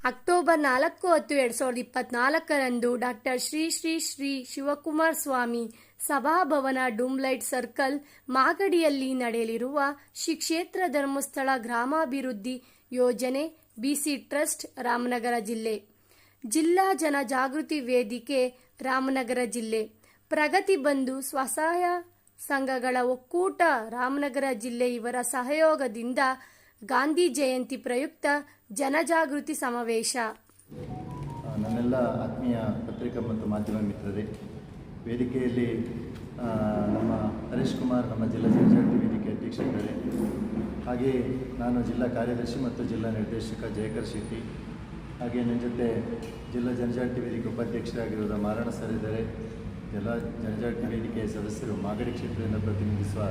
October ನಾಲ್ಕು ಹತ್ತು ಎರಡು ಸಾವಿರದ ಇಪ್ಪತ್ನಾಲ್ಕರಂದು ಡಾಕ್ಟರ್ ಶ್ರೀ ಶ್ರೀ ಶ್ರೀ ಶಿವಕುಮಾರ್ ಸ್ವಾಮಿ ಸಭಾಭವನ ಡೂಮ್ಲೈಟ್ ಸರ್ಕಲ್ ಮಾಗಡಿಯಲ್ಲಿ ನಡೆಯಲಿರುವ ಶ್ರೀ ಕ್ಷೇತ್ರ ಧರ್ಮಸ್ಥಳ ಗ್ರಾಮಾಭಿವೃದ್ಧಿ ಯೋಜನೆ ಬಿಸಿ ಟ್ರಸ್ಟ್ ರಾಮನಗರ ಜಿಲ್ಲೆ. ಜಿಲ್ಲಾ ಜನ ಜಾಗೃತಿ ವೇದಿಕೆ ರಾಮನಗರ ಜಿಲ್ಲೆ. ಪ್ರಗತಿ ಬಂಧು ಸ್ವಸಹಾಯ ಸಂಘಗಳ ಒಕ್ಕೂಟ ರಾಮನಗರ ಜಿಲ್ಲೆ ಇವರ ಸಹಯೋಗದಿಂದ ಗಾಂಧಿ ಜಯಂತಿ ಪ್ರಯುಕ್ತ ಜನಜಾಗೃತಿ ಸಮಾವೇಶ. ನನ್ನೆಲ್ಲ ಆತ್ಮೀಯ ಪತ್ರಿಕಾ ಮತ್ತು ಮಾಧ್ಯಮ ಮಿತ್ರರೇ, ವೇದಿಕೆಯಲ್ಲಿ ನಮ್ಮ ಹರೀಶ್ ಕುಮಾರ್, ನಮ್ಮ ಜಿಲ್ಲಾ ಜನಜಾಗೃತಿ ವೇದಿಕೆ ಅಧ್ಯಕ್ಷರಿದ್ದಾರೆ. ಹಾಗೆಯೇ ನಾನು ಜಿಲ್ಲಾ ಕಾರ್ಯದರ್ಶಿ ಮತ್ತು ಜಿಲ್ಲಾ ನಿರ್ದೇಶಕ ಜಯಕರ್ ಶೆಟ್ಟಿ ಹಾಗೆ ನನ್ನ ಜೊತೆ ಜಿಲ್ಲಾ ಜನಜಾಗೃತಿ ವೇದಿಕೆ ಉಪಾಧ್ಯಕ್ಷರಾಗಿರುವ ಮಾರಣ ಸರ್ ಇದ್ದಾರೆ. ಎಲ್ಲ ಜನಜಾಗೃತಿ ವೇದಿಕೆಯ ಸದಸ್ಯರು ಮಾಗಡಿ ಕ್ಷೇತ್ರದಿಂದ ಪ್ರತಿನಿಧಿಸುವ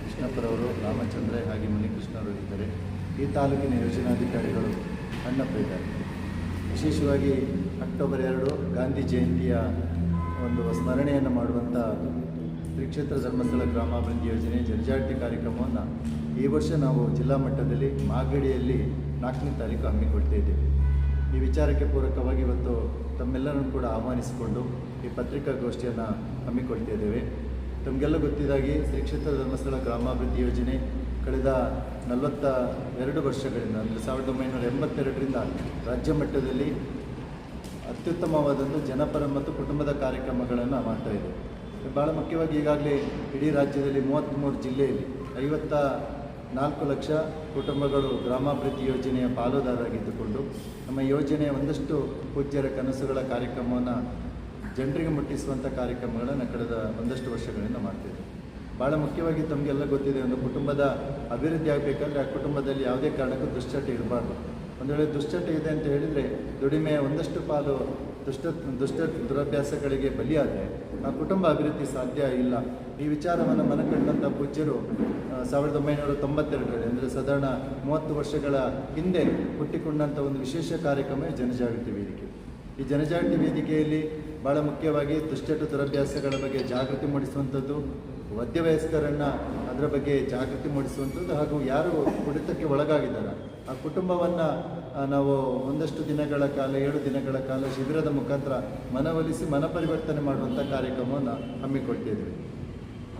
ಕೃಷ್ಣಪ್ಪರವರು, ರಾಮಚಂದ್ರ ಹಾಗೆ ಮುನಿಕೃಷ್ಣವರು ಇದ್ದಾರೆ. ಈ ತಾಲೂಕಿನ ಯೋಜನಾಧಿಕಾರಿಗಳು ಅಣ್ಣಪ್ಪ ಇದ್ದಾರೆ. ವಿಶೇಷವಾಗಿ ಅಕ್ಟೋಬರ್ ಎರಡು ಗಾಂಧಿ ಜಯಂತಿಯ ಒಂದು ಸ್ಮರಣೆಯನ್ನು ಮಾಡುವಂಥ ತ್ರಿಕ್ಷೇತ್ರ ಧರ್ಮಸ್ಥಳ ಗ್ರಾಮಾಭಿವೃದ್ಧಿ ಯೋಜನೆ ಜನಜಾಗೃತಿ ಕಾರ್ಯಕ್ರಮವನ್ನು ಈ ವರ್ಷ ನಾವು ಜಿಲ್ಲಾ ಮಟ್ಟದಲ್ಲಿ ಮಾಗಡಿಯಲ್ಲಿ ನಾಲ್ಕನೇ ತಾರೀಕು ಹಮ್ಮಿಕೊಳ್ತಾ ಇದ್ದೇವೆ. ಈ ವಿಚಾರಕ್ಕೆ ಪೂರಕವಾಗಿ ಇವತ್ತು ತಮ್ಮೆಲ್ಲರನ್ನು ಕೂಡ ಆಹ್ವಾನಿಸಿಕೊಂಡು ಈ ಪತ್ರಿಕಾಗೋಷ್ಠಿಯನ್ನು ಹಮ್ಮಿಕೊಳ್ತಾ ಇದ್ದೇವೆ. ತಮಗೆಲ್ಲ ಗೊತ್ತಿದ್ದಾಗಿ ಶ್ರೀಕ್ಷೇತ್ರ ಧರ್ಮಸ್ಥಳ ಗ್ರಾಮಾಭಿವೃದ್ಧಿ ಯೋಜನೆ ಕಳೆದ ನಲವತ್ತ ಎರಡು ವರ್ಷಗಳಿಂದ, ಅಂದರೆ ಸಾವಿರದ ಒಂಬೈನೂರ ಎಂಬತ್ತೆರಡರಿಂದ ರಾಜ್ಯ ಮಟ್ಟದಲ್ಲಿ ಅತ್ಯುತ್ತಮವಾದಂಥ ಜನಪರ ಮತ್ತು ಕುಟುಂಬದ ಕಾರ್ಯಕ್ರಮಗಳನ್ನು ಮಾಡ್ತಾ ಇದೆ. ಭಾಳ ಮುಖ್ಯವಾಗಿ ಈಗಾಗಲೇ ಇಡೀ ರಾಜ್ಯದಲ್ಲಿ ಮೂವತ್ತ್ಮೂರು ಜಿಲ್ಲೆಯಲ್ಲಿ ಐವತ್ತ ನಾಲ್ಕು ಲಕ್ಷ ಕುಟುಂಬಗಳು ಗ್ರಾಮಾಭಿವೃದ್ಧಿ ಯೋಜನೆಯ ಪಾಲುದಾರರಾಗಿದ್ದುಕೊಂಡು ನಮ್ಮ ಯೋಜನೆಯ ಒಂದಷ್ಟು ಪೂಜ್ಯರ ಕನಸುಗಳ ಕಾರ್ಯಕ್ರಮವನ್ನು ಜನರಿಗೆ ಮುಟ್ಟಿಸುವಂಥ ಕಾರ್ಯಕ್ರಮಗಳನ್ನು ಕಳೆದ ಒಂದಷ್ಟು ವರ್ಷಗಳಿಂದ ಮಾಡ್ತಿದ್ದೇವೆ ಭಾಳ ಮುಖ್ಯವಾಗಿ ತಮಗೆಲ್ಲ ಗೊತ್ತಿದೆ, ಒಂದು ಕುಟುಂಬದ ಅಭಿವೃದ್ಧಿ ಆಗಬೇಕಾದ್ರೆ ಆ ಕುಟುಂಬದಲ್ಲಿ ಯಾವುದೇ ಕಾರಣಕ್ಕೂ ದುಶ್ಚಟ ಇರಬಾರ್ದು. ಒಂದು ವೇಳೆ ದುಶ್ಚಟ ಇದೆ ಅಂತ ಹೇಳಿದರೆ ದುಡಿಮೆಯ ಒಂದಷ್ಟು ಪಾಲು ದುಷ್ಟ ದುಷ್ಟ ದುರಭ್ಯಾಸಗಳಿಗೆ ಬಲಿಯಾದರೆ ಆ ಕುಟುಂಬ ಅಭಿವೃದ್ಧಿ ಸಾಧ್ಯ ಇಲ್ಲ. ಈ ವಿಚಾರವನ್ನು ಮನಕಂಡಂಥ ಪೂಜ್ಯರು ಸಾವಿರದ ಒಂಬೈನೂರ ತೊಂಬತ್ತೆರಡರಲ್ಲಿ ಅಂದರೆ ಸಾಧಾರಣ ಮೂವತ್ತು ವರ್ಷಗಳ ಹಿಂದೆ ಹುಟ್ಟಿಕೊಂಡಂಥ ಒಂದು ವಿಶೇಷ ಕಾರ್ಯಕ್ರಮ ಜನಜಾಗೃತಿ ವೇದಿಕೆ. ಈ ಜನಜಾಗೃತಿ ವೇದಿಕೆಯಲ್ಲಿ ಭಾಳ ಮುಖ್ಯವಾಗಿ ದುಶ್ಚಟ ದುರಭ್ಯಾಸಗಳ ಬಗ್ಗೆ ಜಾಗೃತಿ ಮೂಡಿಸುವಂಥದ್ದು ಮಧ್ಯವಯಸ್ಕರನ್ನು ಅದರ ಬಗ್ಗೆ ಜಾಗೃತಿ ಮೂಡಿಸುವಂಥದ್ದು ಹಾಗೂ ಯಾರು ಕುಡಿತಕ್ಕೆ ಒಳಗಾಗಿದ್ದಾರೆ, ಆ ಕುಟುಂಬವನ್ನು ನಾವು ಒಂದಷ್ಟು ದಿನಗಳ ಕಾಲ, ಏಳು ದಿನಗಳ ಕಾಲ ಶಿಬಿರದ ಮುಖಾಂತರ ಮನವೊಲಿಸಿ ಮನ ಪರಿವರ್ತನೆ ಮಾಡುವಂಥ ಕಾರ್ಯಕ್ರಮವನ್ನು ಹಮ್ಮಿಕೊಳ್ತಿದ್ದೀವಿ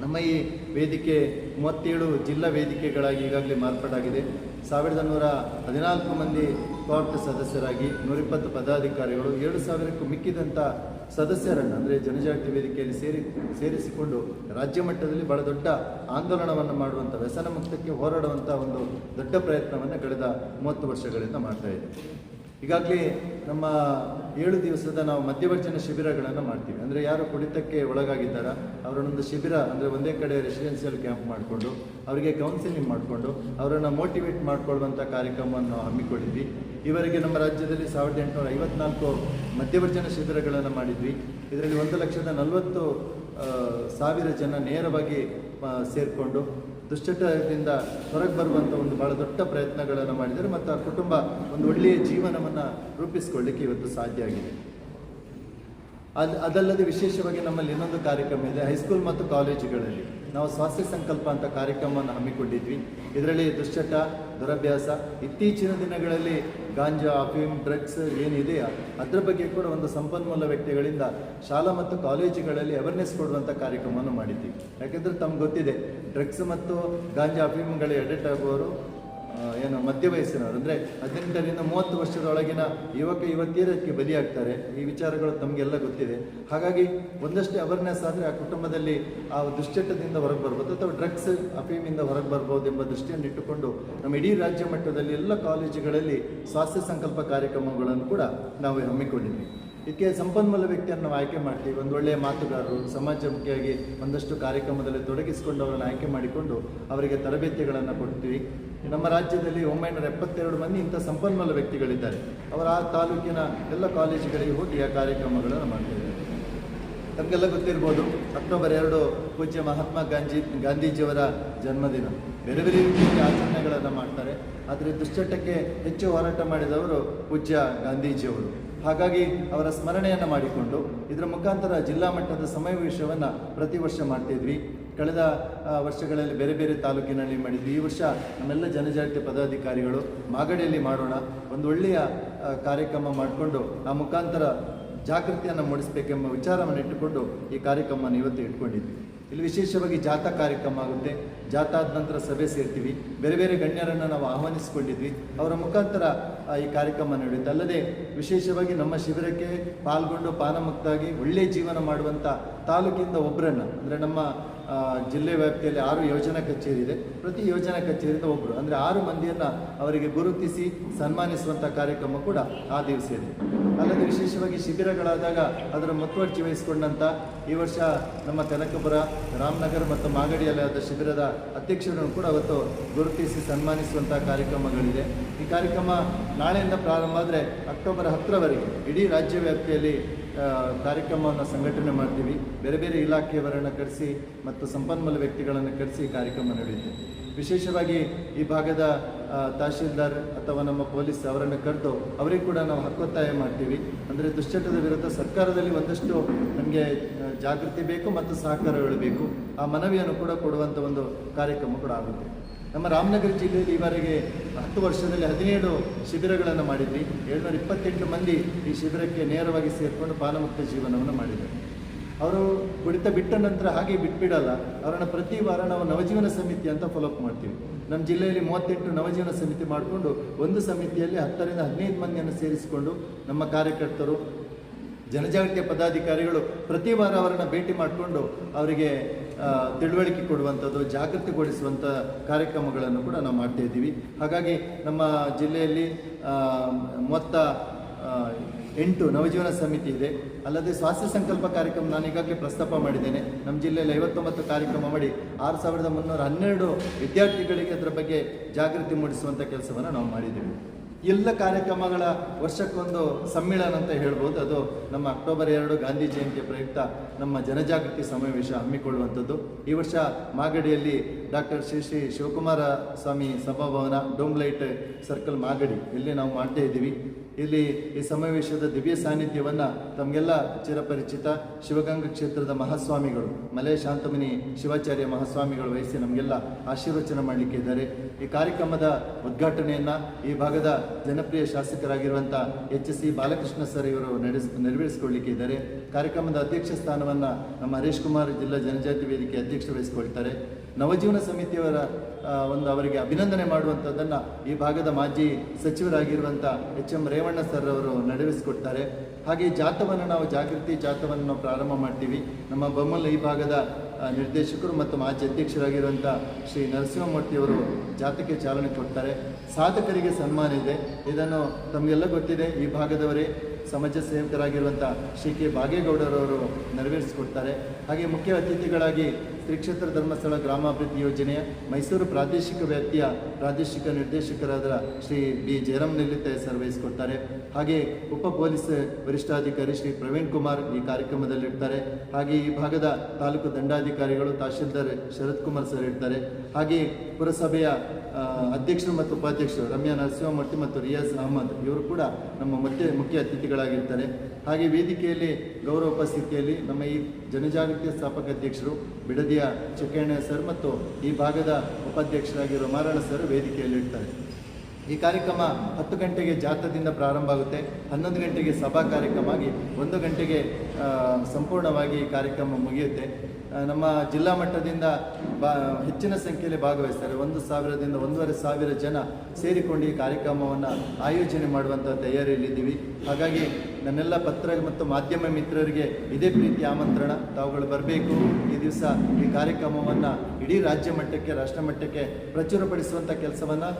ನಮ್ಮ ಈ ವೇದಿಕೆ ಮೂವತ್ತೇಳು ಜಿಲ್ಲಾ ವೇದಿಕೆಗಳಾಗಿ ಈಗಾಗಲೇ ಮಾರ್ಪಾಡಾಗಿದೆ. ಸಾವಿರದ ನೂರ ಹದಿನಾಲ್ಕು ಮಂದಿ ಕೋರ್ಟ್ ಸದಸ್ಯರಾಗಿ ನೂರಿಪ್ಪತ್ತು ಪದಾಧಿಕಾರಿಗಳು ಏಳು ಸಾವಿರಕ್ಕೂ ಮಿಕ್ಕಿದಂಥ ಸದಸ್ಯರನ್ನು, ಅಂದರೆ ಜನಜಾಗೃತಿ ವೇದಿಕೆಯಲ್ಲಿ ಸೇರಿ, ಸೇರಿಸಿಕೊಂಡು ರಾಜ್ಯ ಮಟ್ಟದಲ್ಲಿ ಬಹಳ ದೊಡ್ಡ ಆಂದೋಲನವನ್ನು ಮಾಡುವಂಥ ವ್ಯಸನ ಮುಕ್ತಕ್ಕೆ ಹೋರಾಡುವಂಥ ಒಂದು ದೊಡ್ಡ ಪ್ರಯತ್ನವನ್ನು ಕಳೆದ ಮೂವತ್ತು ವರ್ಷಗಳಿಂದ ಮಾಡ್ತಾ ಇದೆ. ಈಗಾಗಲೇ ನಮ್ಮ ಏಳು ದಿವಸದ ನಾವು ಮಧ್ಯವರ್ಜನ ಶಿಬಿರಗಳನ್ನು ಮಾಡ್ತೀವಿ. ಅಂದರೆ ಯಾರು ಕುಡಿತಕ್ಕೆ ಒಳಗಾಗಿದ್ದಾರ, ಅವರನ್ನೊಂದು ಶಿಬಿರ, ಅಂದರೆ ಒಂದೇ ಕಡೆ ರೆಸಿಡೆನ್ಷಿಯಲ್ ಕ್ಯಾಂಪ್ ಮಾಡಿಕೊಂಡು, ಅವರಿಗೆ ಕೌನ್ಸಿಲಿಂಗ್ ಮಾಡಿಕೊಂಡು, ಅವರನ್ನು ಮೋಟಿವೇಟ್ ಮಾಡಿಕೊಳ್ಳುವಂಥ ಕಾರ್ಯಕ್ರಮವನ್ನು ಹಮ್ಮಿಕೊಂಡಿದ್ವಿ. ಇವರಿಗೆ ನಮ್ಮ ರಾಜ್ಯದಲ್ಲಿ ಸಾವಿರದ ಎಂಟುನೂರ ಐವತ್ನಾಲ್ಕು ಮಧ್ಯವರ್ಜನ ಶಿಬಿರಗಳನ್ನು ಮಾಡಿದ್ವಿ. ಇದರಲ್ಲಿ ಒಂದು ಲಕ್ಷದ ನಲವತ್ತು ಸಾವಿರ ಜನ ನೇರವಾಗಿ ಸೇರಿಕೊಂಡು ದುಶ್ಚಟದಿಂದ ಹೊರಗೆ ಬರುವಂಥ ಒಂದು ಭಾಳ ದೊಡ್ಡ ಪ್ರಯತ್ನಗಳನ್ನು ಮಾಡಿದರೆ ಮತ್ತು ಆ ಕುಟುಂಬ ಒಂದು ಒಳ್ಳೆಯ ಜೀವನವನ್ನು ರೂಪಿಸಿಕೊಳ್ಳಿಕ್ಕೆ ಇವತ್ತು ಸಾಧ್ಯ ಆಗಿದೆ. ಅದು, ಅದಲ್ಲದೆ ವಿಶೇಷವಾಗಿ ನಮ್ಮಲ್ಲಿ ಇನ್ನೊಂದು ಕಾರ್ಯಕ್ರಮ ಇದೆ, ಹೈಸ್ಕೂಲ್ ಮತ್ತು ಕಾಲೇಜುಗಳಲ್ಲಿ. ನಾವು ಸ್ವಾಸ್ಥ್ಯ ಸಂಕಲ್ಪ ಅಂತ ಕಾರ್ಯಕ್ರಮವನ್ನು ಹಮ್ಮಿಕೊಂಡಿದ್ವಿ. ಇದರಲ್ಲಿ ದುಶ್ಚಟ ದುರಭ್ಯಾಸ. ಇತ್ತೀಚಿನ ದಿನಗಳಲ್ಲಿ ಗಾಂಜಾ, ಅಫೀಮ್, ಡ್ರಗ್ಸ್ ಏನಿದೆಯಾ ಅದರ ಬಗ್ಗೆ ಕೂಡ ಒಂದು ಸಂಪನ್ಮೂಲ ವ್ಯಕ್ತಿಗಳಿಂದ ಶಾಲಾ ಮತ್ತು ಕಾಲೇಜುಗಳಲ್ಲಿ ಅವೇರ್ನೆಸ್ ಕೊಡುವಂಥ ಕಾರ್ಯಕ್ರಮವನ್ನು ಮಾಡಿದ್ದೀವಿ. ಯಾಕೆಂದರೆ ತಮ್ಗೆ ಗೊತ್ತಿದೆ, ಡ್ರಗ್ಸ್ ಮತ್ತು ಗಾಂಜಾ ಅಫೀಮ್ಗಳಿಗೆ ಅಡಿಕ್ಟ್ ಆಗುವವರು ಆ, ಮಧ್ಯ ವಯಸ್ಸಿನವರು ಅಂದರೆ ಹದಿನೆಂಟರಿಂದ ಮೂವತ್ತು ವರ್ಷದೊಳಗಿನ ಯುವಕ ಯುವತಿಯರಕ್ಕೆ ಬಲಿಯಾಗ್ತಾರೆ. ಈ ವಿಚಾರಗಳು ತಮಗೆಲ್ಲ ಗೊತ್ತಿದೆ. ಹಾಗಾಗಿ ಒಂದಷ್ಟೇ ಅವೇರ್ನೆಸ್ ಆದರೆ ಆ ಕುಟುಂಬದಲ್ಲಿ ಆ ದುಶ್ಚಟದಿಂದ ಹೊರಗೆ ಬರ್ಬೋದು ಅಥವಾ ಡ್ರಗ್ಸ್ ಅಫೀಮಿಂದ ಹೊರಗೆ ಬರ್ಬೋದು ಎಂಬ ದೃಷ್ಟಿಯನ್ನು ಇಟ್ಟುಕೊಂಡು ನಮ್ಮ ಇಡೀ ರಾಜ್ಯ ಮಟ್ಟದಲ್ಲಿ ಎಲ್ಲ ಕಾಲೇಜುಗಳಲ್ಲಿ ಸ್ವಾಸ್ಥ್ಯ ಸಂಕಲ್ಪ ಕಾರ್ಯಕ್ರಮಗಳನ್ನು ಕೂಡ ನಾವು ಹಮ್ಮಿಕೊಂಡಿದ್ವಿ ಇದಕ್ಕೆ ಸಂಪನ್ಮೂಲ ವ್ಯಕ್ತಿಯನ್ನು ನಾವು ಆಯ್ಕೆ ಮಾಡ್ತೀವಿ. ಒಂದು ಒಳ್ಳೆಯ ಮಾತುಗಾರರು ಸಮಾಜಮುಖಿಯಾಗಿ ಒಂದಷ್ಟು ಕಾರ್ಯಕ್ರಮದಲ್ಲಿ ತೊಡಗಿಸಿಕೊಂಡು ಅವರನ್ನು ಆಯ್ಕೆ ಮಾಡಿಕೊಂಡು ಅವರಿಗೆ ತರಬೇತಿಗಳನ್ನು ಕೊಡ್ತೀವಿ. ನಮ್ಮ ರಾಜ್ಯದಲ್ಲಿ ಒಂಬೈನೂರ ಎಪ್ಪತ್ತೆರಡು ಮಂದಿ ಇಂಥ ಸಂಪನ್ಮೂಲ ವ್ಯಕ್ತಿಗಳಿದ್ದಾರೆ. ಅವರ ಆ ತಾಲೂಕಿನ ಎಲ್ಲ ಕಾಲೇಜುಗಳಿಗೆ ಹೋಗಿ ಆ ಕಾರ್ಯಕ್ರಮಗಳನ್ನು ಮಾಡ್ತಿದ್ದಾರೆ ನಮಗೆಲ್ಲ ಗೊತ್ತಿರ್ಬೋದು, ಅಕ್ಟೋಬರ್ ಎರಡು ಪೂಜ್ಯ ಮಹಾತ್ಮ ಗಾಂಧಿ, ಗಾಂಧೀಜಿಯವರ ಜನ್ಮದಿನ. ಬೇರೆ ಬೇರೆ ರೀತಿಯಲ್ಲಿ ಆಚರಣೆಗಳನ್ನು ಮಾಡ್ತಾರೆ. ಆದರೆ ದುಶ್ಚಟಕ್ಕೆ ಹೆಚ್ಚು ಹೋರಾಟ ಮಾಡಿದವರು ಪೂಜ್ಯ ಗಾಂಧೀಜಿಯವರು. ಹಾಗಾಗಿ ಅವರ ಸ್ಮರಣೆಯನ್ನು ಮಾಡಿಕೊಂಡು ಇದರ ಮುಖಾಂತರ ಜಿಲ್ಲಾ ಮಟ್ಟದ ಸಮಾವೇಶವನ್ನು ಪ್ರತಿ ವರ್ಷ ಮಾಡ್ತಿದ್ವಿ ಕಳೆದ ವರ್ಷಗಳಲ್ಲಿ ಬೇರೆ ಬೇರೆ ತಾಲೂಕಿನಲ್ಲಿ ಮಾಡಿದ್ವಿ. ಈ ವರ್ಷ ನಮ್ಮೆಲ್ಲ ಜನಜಾತಿ ಪದಾಧಿಕಾರಿಗಳು ಮಾಗಡಿಯಲ್ಲಿ ಮಾಡೋಣ, ಒಂದು ಒಳ್ಳೆಯ ಕಾರ್ಯಕ್ರಮ ಮಾಡಿಕೊಂಡು ಆ ಮುಖಾಂತರ ಜಾಗೃತಿಯನ್ನು ಮೂಡಿಸಬೇಕೆಂಬ ವಿಚಾರವನ್ನು ಇಟ್ಟುಕೊಂಡು ಈ ಕಾರ್ಯಕ್ರಮವನ್ನು ಇವತ್ತು ಇಟ್ಕೊಂಡಿದ್ವಿ. ಇಲ್ಲಿ ವಿಶೇಷವಾಗಿ ಜಾಥಾ ಕಾರ್ಯಕ್ರಮ ಆಗುತ್ತೆ. ಜಾಥಾ ಆದ ನಂತರ ಸಭೆ ಸೇರ್ತೀವಿ. ಬೇರೆ ಬೇರೆ ಗಣ್ಯರನ್ನು ನಾವು ಆಹ್ವಾನಿಸಿಕೊಂಡಿದ್ವಿ. ಅವರ ಮುಖಾಂತರ ಈ ಕಾರ್ಯಕ್ರಮ ನಡೆಯುತ್ತೆ. ಅಲ್ಲದೆ ವಿಶೇಷವಾಗಿ ನಮ್ಮ ಶಿಬಿರಕ್ಕೆ ಪಾಲ್ಗೊಂಡು ಪಾನಮುಕ್ತಾಗಿ ಒಳ್ಳೆಯ ಜೀವನ ಮಾಡುವಂಥ ತಾಲೂಕಿಂದ ಒಬ್ಬರನ್ನು ಅಂದರೆ ನಮ್ಮ ಜಿಲ್ಲೆ ವ್ಯಾಪ್ತಿಯಲ್ಲಿ ಆರು ಯೋಜನಾ ಕಚೇರಿ ಇದೆ. ಪ್ರತಿ ಯೋಜನಾ ಕಚೇರಿಯಿಂದ ಒಬ್ಬರು ಅಂದರೆ ಆರು ಮಂದಿಯನ್ನು ಅವರಿಗೆ ಗುರುತಿಸಿ ಸನ್ಮಾನಿಸುವಂಥ ಕಾರ್ಯಕ್ರಮ ಕೂಡ ಆ ದಿವಸ ಇದೆ ಅಲ್ಲದೆ ವಿಶೇಷವಾಗಿ ಶಿಬಿರಗಳಾದಾಗ ಅದರ ಮುತುವರ್ಜಿ ವಹಿಸಿಕೊಂಡಂಥ ಈ ವರ್ಷ ನಮ್ಮ ಕನಕಪುರ ರಾಮನಗರ ಮತ್ತು ಮಾಗಡಿಯಲ್ಲಿ ಆದ ಶಿಬಿರದ ಅಧ್ಯಕ್ಷರನ್ನು ಕೂಡ ಅವತ್ತು ಗುರುತಿಸಿ ಸನ್ಮಾನಿಸುವಂತಹ ಕಾರ್ಯಕ್ರಮಗಳಿದೆ. ಈ ಕಾರ್ಯಕ್ರಮ ನಾಳೆಯಿಂದ ಪ್ರಾರಂಭ ಆದರೆ ಅಕ್ಟೋಬರ್ ಹತ್ತರವರೆಗೆ ಇಡೀ ರಾಜ್ಯ ವ್ಯಾಪ್ತಿಯಲ್ಲಿ ಕಾರ್ಯಕ್ರಮವನ್ನು ಸಂಘಟನೆ ಮಾಡ್ತೀವಿ. ಬೇರೆ ಬೇರೆ ಇಲಾಖೆಯವರನ್ನು ಕರೆಸಿ ಮತ್ತು ಸಂಪನ್ಮೂಲ ವ್ಯಕ್ತಿಗಳನ್ನು ಕರೆಸಿ ಕಾರ್ಯಕ್ರಮ ನಡೆಯುತ್ತೆ. ವಿಶೇಷವಾಗಿ ಈ ಭಾಗದ ತಹಶೀಲ್ದಾರ್ ಅಥವಾ ನಮ್ಮ ಪೊಲೀಸ್ ಅವರನ್ನು ಕರೆದು ಅವರಿಗೆ ಕೂಡ ನಾವು ಹಕ್ಕೊತ್ತಾಯ ಮಾಡ್ತೀವಿ. ಅಂದರೆ ದುಶ್ಚಟದ ವಿರುದ್ಧ ಸರ್ಕಾರದಲ್ಲಿ ಒಂದಷ್ಟು ನಮಗೆ ಜಾಗೃತಿ ಬೇಕು ಮತ್ತು ಸಹಕಾರಗಳು ಬೇಕು ಆ ಮನವಿಯನ್ನು ಕೂಡ ಕೊಡುವಂಥ ಒಂದು ಕಾರ್ಯಕ್ರಮ ಕೂಡ ಆಗುತ್ತೆ. ನಮ್ಮ ರಾಮನಗರ ಜಿಲ್ಲೆಯಲ್ಲಿ ಈವರೆಗೆ ಹತ್ತು ವರ್ಷದಲ್ಲಿ ಹದಿನೇಳು ಶಿಬಿರಗಳನ್ನು ಮಾಡಿದ್ವಿ. ಏಳ್ನೂರ ಇಪ್ಪತ್ತೆಂಟು ಮಂದಿ ಈ ಶಿಬಿರಕ್ಕೆ ನೇರವಾಗಿ ಸೇರಿಕೊಂಡು ಪಾಲಮುಕ್ತ ಜೀವನವನ್ನು ಮಾಡಿದ್ದಾರೆ. ಅವರು ಕುಡಿತ ಬಿಟ್ಟ ನಂತರ ಹಾಗೆ ಬಿಟ್ಬಿಡಲ್ಲ. ಅವರನ್ನು ಪ್ರತಿ ವಾರ ನಾವು ನವಜೀವನ ಸಮಿತಿ ಅಂತ ಫಾಲೋಅಪ್ ಮಾಡ್ತೀವಿ. ನಮ್ಮ ಜಿಲ್ಲೆಯಲ್ಲಿ ಮೂವತ್ತೆಂಟು ನವಜೀವನ ಸಮಿತಿ ಮಾಡಿಕೊಂಡು ಒಂದು ಸಮಿತಿಯಲ್ಲಿ ಹತ್ತರಿಂದ ಹದಿನೈದು ಮಂದಿಯನ್ನು ಸೇರಿಸಿಕೊಂಡು ನಮ್ಮ ಕಾರ್ಯಕರ್ತರು, ಜನಜಾಗೃತಿಯ ಪದಾಧಿಕಾರಿಗಳು ಪ್ರತಿ ವಾರ ಅವರನ್ನು ಭೇಟಿ ಮಾಡಿಕೊಂಡು ಅವರಿಗೆ ತಿಳುವಳಿಕೆ ಕೊಡುವಂಥದ್ದು, ಜಾಗೃತಿಗೊಳಿಸುವಂಥ ಕಾರ್ಯಕ್ರಮಗಳನ್ನು ಕೂಡ ನಾವು ಮಾಡ್ತಾ ಇದ್ದೀವಿ. ಹಾಗಾಗಿ ನಮ್ಮ ಜಿಲ್ಲೆಯಲ್ಲಿ ಮೊತ್ತ ಎಂಟು ನವಜೀವನ ಸಮಿತಿ ಇದೆ. ಅಲ್ಲದೆ ಸ್ವಾಸ್ಥ್ಯ ಸಂಕಲ್ಪ ಕಾರ್ಯಕ್ರಮ ನಾನು ಈಗಾಗಲೇ ಪ್ರಸ್ತಾಪ ಮಾಡಿದ್ದೇನೆ. ನಮ್ಮ ಜಿಲ್ಲೆಯಲ್ಲಿ ಐವತ್ತೊಂಬತ್ತು ಕಾರ್ಯಕ್ರಮ ಮಾಡಿ ಆರು ಸಾವಿರದ ಮುನ್ನೂರ ಹನ್ನೆರಡು ವಿದ್ಯಾರ್ಥಿಗಳಿಗೆ ಅದರ ಬಗ್ಗೆ ಜಾಗೃತಿ ಮೂಡಿಸುವಂಥ ಕೆಲಸವನ್ನು ನಾವು ಮಾಡಿದ್ದೇವೆ. ಎಲ್ಲ ಕಾರ್ಯಕ್ರಮಗಳ ವರ್ಷಕ್ಕೊಂದು ಸಮ್ಮೇಳನ ಅಂತ ಹೇಳ್ಬೋದು. ಅದು ನಮ್ಮ ಅಕ್ಟೋಬರ್ ಎರಡು ಗಾಂಧಿ ಜಯಂತಿ ಪ್ರಯುಕ್ತ ನಮ್ಮ ಜನಜಾಗೃತಿ ಸಮಾವೇಶ ಹಮ್ಮಿಕೊಳ್ಳುವಂಥದ್ದು. ಈ ವರ್ಷ ಮಾಗಡಿಯಲ್ಲಿ ಡಾಕ್ಟರ್ ಶ್ರೀ ಶ್ರೀ ಶಿವಕುಮಾರ ಸ್ವಾಮಿ ಸಭಾಭವನ ಡೋಮ್ಲೈಟ್ ಸರ್ಕಲ್ ಮಾಗಡಿ. ಇಲ್ಲಿ ನಾವು ಮಾಡ್ತಾ ಇದ್ದೀವಿ. ಇಲ್ಲಿ ಈ ಸಮಾವೇಶದ ದಿವ್ಯ ಸಾನ್ನಿಧ್ಯವನ್ನು ತಮಗೆಲ್ಲ ಚಿರಪರಿಚಿತ ಶಿವಗಂಗಾ ಕ್ಷೇತ್ರದ ಮಹಾಸ್ವಾಮಿಗಳು, ಮಲೆ ಶಾಂತಮುನಿ ಶಿವಾಚಾರ್ಯ ಮಹಾಸ್ವಾಮಿಗಳು ವಹಿಸಿ ನಮಗೆಲ್ಲ ಆಶೀರ್ವಚನ ಮಾಡಲಿಕ್ಕೆ ಇದ್ದಾರೆ. ಈ ಕಾರ್ಯಕ್ರಮದ ಉದ್ಘಾಟನೆಯನ್ನು ಈ ಭಾಗದ ಜನಪ್ರಿಯ ಶಾಸಕರಾಗಿರುವಂಥ ಎಚ್ ಸಿ ಬಾಲಕೃಷ್ಣ ಸರ್ ಇವರು ನಡೆಸ್, ನೆರವೇರಿಸಿಕೊಳ್ಳಿಕ್ಕೆ ಇದ್ದಾರೆ. ಕಾರ್ಯಕ್ರಮದ ಅಧ್ಯಕ್ಷ ಸ್ಥಾನವನ್ನು ನಮ್ಮ ಹರೀಶ್ ಕುಮಾರ್ ಜಿಲ್ಲಾ ಜನಜಾತಿ ವೇದಿಕೆ ಅಧ್ಯಕ್ಷ ವಹಿಸಿಕೊಳ್ತಾರೆ. ನವಜೀವನ ಸಮಿತಿಯವರ ಒಂದು ಅವರಿಗೆ ಅಭಿನಂದನೆ ಮಾಡುವಂಥದ್ದನ್ನು ಈ ಭಾಗದ ಮಾಜಿ ಸಚಿವರಾಗಿರುವಂಥ ಎಚ್ ಎಂ ರೇವಣ್ಣ ಸರ್ ಅವರು ನಡೆಸಿಕೊಡ್ತಾರೆ. ಹಾಗೆ ಜಾಥವನ್ನು ನಾವು ಜಾಗೃತಿ ಜಾಥವನ್ನು ನಾವು ಪ್ರಾರಂಭ ಮಾಡ್ತೀವಿ. ನಮ್ಮ ಬೊಮ್ಮಲ್ ಈ ಭಾಗದ ನಿರ್ದೇಶಕರು ಮತ್ತು ಮಾಜಿ ಅಧ್ಯಕ್ಷರಾಗಿರುವಂಥ ಶ್ರೀ ನರಸಿಂಹಮೂರ್ತಿಯವರು ಜಾಥಕ್ಕೆ ಚಾಲನೆ ಕೊಡ್ತಾರೆ. ಸಾಧಕರಿಗೆ ಸನ್ಮಾನ ಇದೆ. ಇದನ್ನು ತಮಗೆಲ್ಲ ಗೊತ್ತಿದೆ, ಈ ಭಾಗದವರೇ ಸಮಾಜ ಸೇವಕರಾಗಿರುವಂಥ ಶ್ರೀ ಕೆ. ಬಾಗೇಗೌಡರವರು ನೆರವೇರಿಸಿಕೊಡ್ತಾರೆ. ಹಾಗೆ ಮುಖ್ಯ ಅತಿಥಿಗಳಾಗಿ ಶ್ರೀ ಕ್ಷೇತ್ರ ಧರ್ಮಸ್ಥಳ ಗ್ರಾಮಾಭಿವೃದ್ಧಿ ಯೋಜನೆಯ ಮೈಸೂರು ಪ್ರಾದೇಶಿಕ ವ್ಯಾಪ್ತಿಯ ಪ್ರಾದೇಶಿಕ ನಿರ್ದೇಶಕರಾದ ಶ್ರೀ ಬಿ ಜಯರಾಮ್ ಸರ್ ವಹಿಸಿಕೊಡ್ತಾರೆ ಹಾಗೆ ಉಪ ಪೊಲೀಸ್ ವರಿಷ್ಠಾಧಿಕಾರಿ ಶ್ರೀ ಪ್ರವೀಣ್ ಕುಮಾರ್ ಈ ಕಾರ್ಯಕ್ರಮದಲ್ಲಿರ್ತಾರೆ. ಹಾಗೆ ಈ ಭಾಗದ ತಾಲೂಕು ದಂಡಾಧಿಕಾರಿಗಳು ತಹಶೀಲ್ದಾರ್ ಶರತ್ ಕುಮಾರ್ ಸರ್ ಇರ್ತಾರೆ. ಹಾಗೆ ಪುರಸಭೆಯ ಅಧ್ಯಕ್ಷರು ಮತ್ತು ಉಪಾಧ್ಯಕ್ಷರು ರಮ್ಯಾ ನರಸಿಂಹಮೂರ್ತಿ ಮತ್ತು ರಿಯಾಜ್ ಅಹಮದ್ ಇವರು ಕೂಡ ನಮ್ಮ ಮುಖ್ಯ ಮುಖ್ಯ ಅತಿಥಿಗಳಾಗಿರ್ತಾರೆ. ಹಾಗೆ ವೇದಿಕೆಯಲ್ಲಿ ಗೌರವ ಉಪಸ್ಥಿತಿಯಲ್ಲಿ ನಮ್ಮ ಈ ಜನಜಾಗೃತಿ ಸ್ಥಾಪಕ ಅಧ್ಯಕ್ಷರು ಬಿಡದಿಯ ಚಕ್ಕಣ್ಣ ಸರ್ ಮತ್ತು ಈ ಭಾಗದ ಉಪಾಧ್ಯಕ್ಷರಾಗಿರೋ ಮಾರಾಣ ಸರ್ ವೇದಿಕೆಯಲ್ಲಿ ಇರ್ತಾರೆ. ಈ ಕಾರ್ಯಕ್ರಮ ಹತ್ತು ಗಂಟೆಗೆ ಜಾತದಿಂದ ಪ್ರಾರಂಭ ಆಗುತ್ತೆ. ಹನ್ನೊಂದು ಗಂಟೆಗೆ ಸಭಾ ಕಾರ್ಯಕ್ರಮ ಆಗಿ ಒಂದು ಗಂಟೆಗೆ ಸಂಪೂರ್ಣವಾಗಿ ಈ ಕಾರ್ಯಕ್ರಮ ಮುಗಿಯುತ್ತೆ. ನಮ್ಮ ಜಿಲ್ಲಾ ಮಟ್ಟದಿಂದ ಬಾ, ಹೆಚ್ಚಿನ ಸಂಖ್ಯೆಯಲ್ಲಿ ಭಾಗವಹಿಸ್ತಾರೆ. ಒಂದು ಸಾವಿರದಿಂದ ಒಂದೂವರೆ ಸಾವಿರ ಜನ ಸೇರಿಕೊಂಡು ಈ ಕಾರ್ಯಕ್ರಮವನ್ನು ಆಯೋಜನೆ ಮಾಡುವಂಥ ತಯಾರಿಯಲ್ಲಿದ್ದೀವಿ ಹಾಗಾಗಿ ನನ್ನೆಲ್ಲ ಪತ್ರ ಮತ್ತು ಮಾಧ್ಯಮ ಮಿತ್ರರಿಗೆ ಇದೇ ಪ್ರೀತಿ ಆಮಂತ್ರಣ. ತಾವುಗಳು ಬರಬೇಕು. ಈ ದಿವಸ ಈ ಕಾರ್ಯಕ್ರಮವನ್ನು ಇಡೀ ರಾಜ್ಯ ಮಟ್ಟಕ್ಕೆ, ರಾಷ್ಟ್ರ ಮಟ್ಟಕ್ಕೆ ಪ್ರಚುರಪಡಿಸುವಂಥ ಕೆಲಸವನ್ನು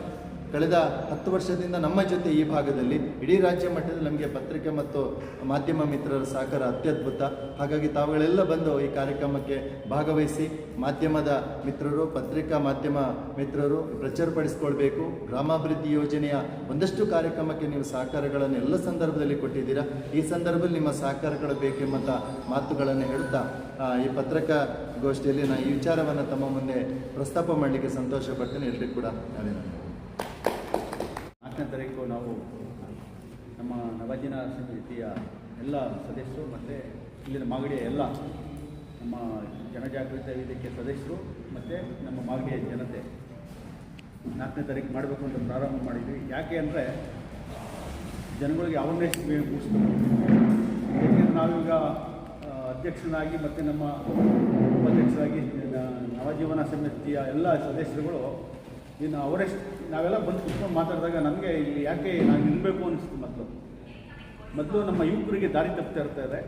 ಕಳೆದ ಹತ್ತು ವರ್ಷದಿಂದ ನಮ್ಮ ಜೊತೆ ಈ ಭಾಗದಲ್ಲಿ ಇಡೀ ರಾಜ್ಯ ಮಟ್ಟದಲ್ಲಿ ನಮಗೆ ಪತ್ರಿಕೆ ಮತ್ತು ಮಾಧ್ಯಮ ಮಿತ್ರರ ಸಹಕಾರ ಅತ್ಯದ್ಭುತ. ಹಾಗಾಗಿ ತಾವುಗಳೆಲ್ಲ ಬಂದು ಈ ಕಾರ್ಯಕ್ರಮಕ್ಕೆ ಭಾಗವಹಿಸಿ ಮಾಧ್ಯಮದ ಮಿತ್ರರು, ಪತ್ರಿಕಾ ಮಾಧ್ಯಮ ಮಿತ್ರರು ಪ್ರಚುರಪಡಿಸ್ಕೊಳ್ಬೇಕು. ಗ್ರಾಮಾಭಿವೃದ್ಧಿ ಯೋಜನೆಯ ಒಂದಷ್ಟು ಕಾರ್ಯಕ್ರಮಕ್ಕೆ ನೀವು ಸಹಕಾರಗಳನ್ನು ಎಲ್ಲ ಸಂದರ್ಭದಲ್ಲಿ ಕೊಟ್ಟಿದ್ದೀರಾ? ಈ ಸಂದರ್ಭದಲ್ಲಿ ನಿಮ್ಮ ಸಹಕಾರಗಳು ಬೇಕೆಂಬಂಥ ಮಾತುಗಳನ್ನು ಹೇಳುತ್ತಾ ಈ ಪತ್ರಿಕಾ ಗೋಷ್ಠಿಯಲ್ಲಿ ನಾನು ಈ ವಿಚಾರವನ್ನು ತಮ್ಮ ಮುಂದೆ ಪ್ರಸ್ತಾಪ ಮಾಡಲಿಕ್ಕೆ ಸಂತೋಷ ಪಡ್ತೇನೆ ಎಲ್ರಿಗೂ ಕೂಡ ಧನ್ಯವಾದ ನಾಲ್ಕನೇ ತಾರೀಕು ನಾವು ನಮ್ಮ ನವಜನ ಸಮಿತಿಯ ಎಲ್ಲ ಸದಸ್ಯರು ಮತ್ತು ಇಲ್ಲಿನ ಮಾಗಡಿಯ ಎಲ್ಲ ನಮ್ಮ ಜನಜಾಗೃತಿ ವೇದಿಕೆ ಸದಸ್ಯರು ಮತ್ತು ನಮ್ಮ ಮಾಗಡಿಯ ಜನತೆ ನಾಲ್ಕನೇ ತಾರೀಕು ಮಾಡಬೇಕು ಅಂತ ಪ್ರಾರಂಭ ಮಾಡಿದ್ವಿ. ಯಾಕೆ ಅಂದರೆ ಜನಗಳಿಗೆ ಅವೇರ್ನೆಸ್ ಮೂಡಿಸ್ಬೇಕು ಏಕೆಂದರೆ ನಾವೀಗ ಅಧ್ಯಕ್ಷನಾಗಿ ಮತ್ತು ನಮ್ಮ ಉಪಾಧ್ಯಕ್ಷರಾಗಿ ನವಜೀವನ ಸಮಿತಿಯ ಎಲ್ಲ ಸದಸ್ಯರುಗಳು ಇನ್ನು ಅವರೆಸ್ಟ್ ನಾವೆಲ್ಲ ಬಂದು ಕುತ್ಕೊಂಡು ಮಾತಾಡಿದಾಗ ನನಗೆ ಇಲ್ಲಿ ಯಾಕೆ ನಾನು ನಿಲ್ಲಬೇಕು ಅನಿಸ್ತು ಮೊದಲು. ಮೊದಲು ನಮ್ಮ ಯುವಕರಿಗೆ ದಾರಿ ತಪ್ತಾ ಇರ್ತಾರೆ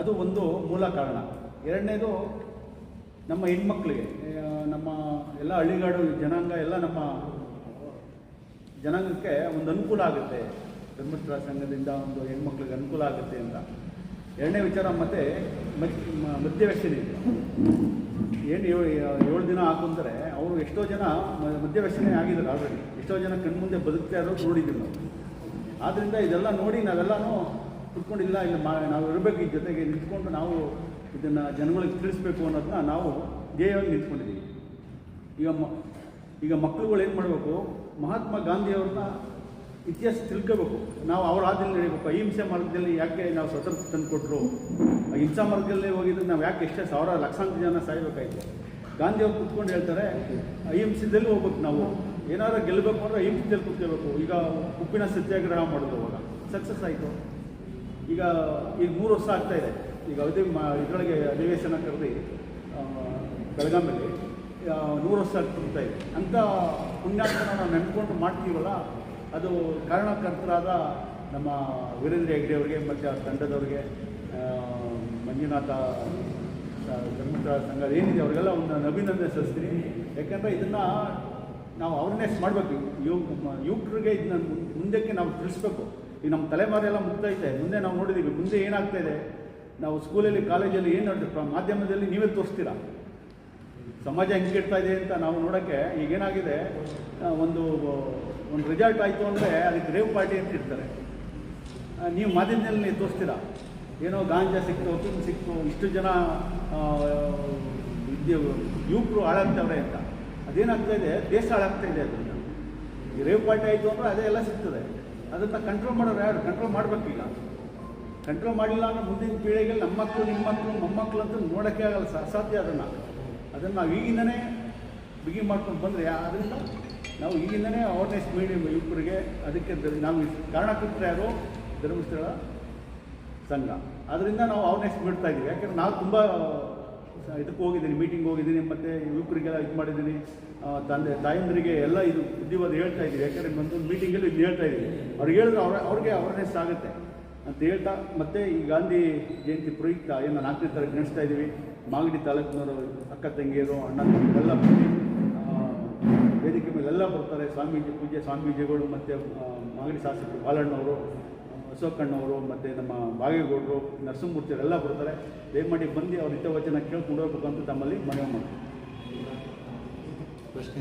ಅದು ಒಂದು ಮೂಲ ಕಾರಣ. ಎರಡನೇದು ನಮ್ಮ ಹೆಣ್ಮಕ್ಳಿಗೆ ನಮ್ಮ ಎಲ್ಲ ಹಳ್ಳಿಗಾಡು ಜನಾಂಗ, ಎಲ್ಲ ನಮ್ಮ ಜನಾಂಗಕ್ಕೆ ಒಂದು ಅನುಕೂಲ ಆಗುತ್ತೆ. ಧರ್ಮಸ್ಥಳ ಸಂಘದಿಂದ ಒಂದು ಹೆಣ್ಮಕ್ಳಿಗೆ ಅನುಕೂಲ ಆಗುತ್ತೆ ಅಂತ. ಎರಡನೇ ವಿಚಾರ ಮತ್ತೆ ವ್ಯಸನ ಇದೆ ಏನು ಏಳು ದಿನ ಹಾಕೊಂಡ್ರೆ ಅವರು ಎಷ್ಟೋ ಜನ ಮಧ್ಯವ್ಯಸನೇ ಆಗಿದ್ದಾರೆ ಆಲ್ರೆಡಿ ಎಷ್ಟೋ ಜನ ಕಣ್ಮುಂದೆ ಬದುಕ್ತಾ ಇರೋದು ನೋಡಿದ್ದೀವಿ ನಾವು. ಆದ್ದರಿಂದ ಇದೆಲ್ಲ ನೋಡಿ ನಾವೆಲ್ಲನೂ ಕುತ್ಕೊಂಡಿಲ್ಲ, ಇಲ್ಲ ಮಾ, ನಾವು ಇರಬೇಕು ಈ ಜೊತೆಗೆ ನಿಂತ್ಕೊಂಡು ನಾವು ಇದನ್ನು ಜನಗಳಿಗೆ ತಿಳಿಸ್ಬೇಕು ಅನ್ನೋದನ್ನ ನಾವು ಧ್ಯೇಯವಾಗಿ ನಿಂತ್ಕೊಂಡಿದ್ದೀವಿ. ಈಗ ಮ, ಈಗ ಮಕ್ಕಳುಗಳು ಏನು ಮಾಡಬೇಕು? ಮಹಾತ್ಮ ಗಾಂಧಿಯವ್ರನ್ನ ಇತಿಹಾಸ ತಿಳ್ಕೋಬೇಕು. ನಾವು ಅವ್ರ ಹಾದಿಯಲ್ಲಿ ನಡೀಬೇಕು ಅಹಿಂಸೆ ಮಾರ್ಗದಲ್ಲಿ ಯಾಕೆ ನಾವು ಸ್ವತಂತ್ರ ತಂದು ಕೊಟ್ಟರು ಹಿಂಸಾ ಮಾರ್ಗದಲ್ಲೇ ಹೋಗಿದ್ರೆ ನಾವು ಯಾಕೆ ಎಷ್ಟೇ ಸಾವಿರ ಲಕ್ಷಾಂತರ ಜನ ಸಾಯ್ಬೇಕಾಯ್ತು? ಗಾಂಧಿಯವ್ರು ಕುತ್ಕೊಂಡು ಹೇಳ್ತಾರೆ ಅಹಿಂಸೆದಲ್ಲಿ ಹೋಗ್ಬೇಕು ನಾವು. ಏನಾದರೂ ಗೆಲ್ಲಬೇಕು ಅಂದರೆ ಅಹಿಂಸೆದಲ್ಲಿ ಕುತ್ಕೋಬೇಕು ಈಗ ಉಪ್ಪಿನ ಸತ್ಯಾಗ್ರಹ ಮಾಡೋದು ಅವಾಗ. ಸಕ್ಸಸ್ ಆಯಿತು. ಈಗ ಈಗ ಮೂರು ವರ್ಷ ಆಗ್ತಾ ಇದೆ. ಈಗ ಅದೇ ಮಾ, ಇದರೊಳಗೆ ಅಧಿವೇಶನ ಕರೆದು ಬೆಳಗಾಮಲ್ಲಿ ನೂರು ವರ್ಷ ಆಗ್ತಾ ಇದೆ. ಅಂಥ ಪುಣ್ಯಾತ್ಮನ ನಾವು ನೆನ್ಕೊಂಡು ಮಾಡ್ತೀವಲ್ಲ ಅದು ಕಾರಣಕರ್ತರಾದ ನಮ್ಮ ವೀರೇಂದ್ರ ಹೆಗ್ಡೆ ಅವರಿಗೆ, ಮತ್ತು ಆ ತಂಡದವ್ರಿಗೆ ಮಂಜುನಾಥ ಧರ್ಮಸ್ಥಳ ಸಂಘ ಏನಿದೆ ಅವರಿಗೆಲ್ಲ ಒಂದು ಅಭಿನಂದನೆ ಸಲ್ಲಿಸ್ತೀನಿ. ಯಾಕಂದರೆ ಇದನ್ನು ನಾವು ಅವೇರ್ನೆಸ್ ಮಾಡಬೇಕು. ಯುವ ಯುವಕರಿಗೆ ಇದನ್ನ ಮುಂದಕ್ಕೆ ನಾವು ತಿಳಿಸ್ಬೇಕು. ಈಗ ನಮ್ಮ ತಲೆಮಾರೆಲ್ಲ ಮುಗ್ತೈತೆ ಮುಂದೆ ನಾವು ನೋಡಿದ್ದೀವಿ ಮುಂದೆ ಏನಾಗ್ತಾ ಇದೆ? ನಾವು ಸ್ಕೂಲಲ್ಲಿ ಕಾಲೇಜಲ್ಲಿ ಏನು ಮಾಧ್ಯಮದಲ್ಲಿ ನೀವೇ ತೋರಿಸ್ತೀರಾ? ಸಮಾಜ ಹೆಂಗೆ ಕೆಡ್ತಾ ಇದೆ ಅಂತ ನಾವು ನೋಡೋಕ್ಕೆ ಈಗೇನಾಗಿದೆ ಒಂದು ಒಂದು ರಿಸಲ್ಟ್ ಆಯಿತು ಅಂದರೆ ಅದಕ್ಕೆ ರೇವ್ ಪಾರ್ಟಿ ಅಂತ ಇರ್ತಾರೆ. ನೀವು ಮಾಧ್ಯಮದಲ್ಲಿ ತೋರಿಸ್ತೀರಾ? ಏನೋ ಗಾಂಜಾ ಸಿಕ್ತು ತುಂಬ ಸಿಕ್ತು, ಇಷ್ಟು ಜನ ಯುವಕರು ಹಾಳಾಗ್ತವ್ರೆ ಅಂತ. ಅದೇನಾಗ್ತಾ ಇದೆ? ದೇಶ ಹಾಳಾಗ್ತಾ ಇದೆ ಅದರಿಂದ ಈ ರೇವ್ ಪಾರ್ಟಿ ಆಯಿತು ಅಂದರೆ ಅದೇ ಎಲ್ಲ ಸಿಗ್ತದೆ. ಅದನ್ನು ಕಂಟ್ರೋಲ್ ಮಾಡೋರು ಯಾರು? ಕಂಟ್ರೋಲ್ ಮಾಡಬೇಕೀಗ ಕಂಟ್ರೋಲ್ ಮಾಡಿಲ್ಲ ಅಂದ್ರೆ ಮುಂದಿನ ಪೀಳಿಗೆಯಲ್ಲಿ ನಮ್ಮ ಮಕ್ಕಳು, ನಿಮ್ಮ ಮಕ್ಕಳು, ಮೊಮ್ಮಕ್ಕಳು ಅಂತ ನೋಡೋಕ್ಕೆ ಆಗಲ್ಲ. ಅಸಾಧ್ಯ ಅದನ್ನು. ಅದನ್ನು ನಾವು ಈಗಿಂದನೇ ಬಿಗಿ ಮಾಡ್ಕೊಂಡು ಬಂದರೆ ಅದರಿಂದ ನಾವು ಈಗಿಂದನೇ ಅವೇರ್ನೆಸ್ ಮೀಡಿಯಂ ಯುವಕರಿಗೆ ಅದಕ್ಕೆ ನಾವು ಕಾರಣಕರ್ತರು ಯಾರು? ಧರ್ಮಸ್ಥಳ ಸಂಘ. ಅದರಿಂದ ನಾವು ಅವೇರ್ನೆಸ್ ಮಾಡ್ತಾ ಇದ್ದೀವಿ. ಯಾಕೆಂದ್ರೆ ನಾವು ತುಂಬ, ಇದಕ್ಕೆ ಹೋಗಿದ್ದೀನಿ ಮೀಟಿಂಗ್ ಹೋಗಿದ್ದೀನಿ, ಮತ್ತು ಯುವಕರಿಗೆಲ್ಲ ಇದು ಮಾಡಿದ್ದೀನಿ. ತಂದೆ, ತಾಯಂದರಿಗೆ ಎಲ್ಲ ಇದು ಬುದ್ಧಿವಾದ ಹೇಳ್ತಾ ಇದ್ದೀವಿ. ಯಾಕಂದರೆ ಒಂದು ಮೀಟಿಂಗಲ್ಲಿ ಇದು ಹೇಳ್ತಾ ಇದ್ದೀವಿ. ಅವ್ರಿಗೆ ಹೇಳಿದ್ರೆ ಅವ್ರ, ಅವ್ರಿಗೆ ಅವೇರ್ನೆಸ್ ಆಗುತ್ತೆ. ಅಂತ ಹೇಳ್ತಾ, ಮತ್ತೆ ಈ ಗಾಂಧಿ ಜಯಂತಿ ಪ್ರಯುಕ್ತ ಏನು ನಾಲ್ಕನೇ ತಾರೀಕು ನಡೆಸ್ತಾ ಇದ್ದೀವಿ ಮಾಗಡಿ ತಾಲೂಕಿನವರು ಅಕ್ಕ ತಂಗಿಯರು, ಅಣ್ಣ ಎಲ್ಲ ಬಂದು ವೇದಿಕೆ ಮೇಲೆ ಎಲ್ಲ ಬರ್ತಾರೆ. ಸ್ವಾಮೀಜಿ ಪೂಜೆ ಸ್ವಾಮೀಜಿಗಳು ಮತ್ತು ಮಾಗಡಿ ಶಾಸಕರು ಬಾಲಣ್ಣವರು ಅಶೋಕಣ್ಣವರು ಮತ್ತು ನಮ್ಮ ಬಾಗೇಗೌಡರು ನರಸಿಂಹಮೂರ್ತಿಯವರೆಲ್ಲ ಬರ್ತಾರೆ. ದಯಮಾಡಿ ಬಂದು ಅವ್ರ ಹಿತವಚನ ಕೇಳ್ಕೊಂಡು ಹೋಗ್ಬೇಕು ಅಂತ ತಮ್ಮಲ್ಲಿ ಮನವಿ ಮಾಡ್ತೀನಿ. ಪ್ರಶ್ನೆ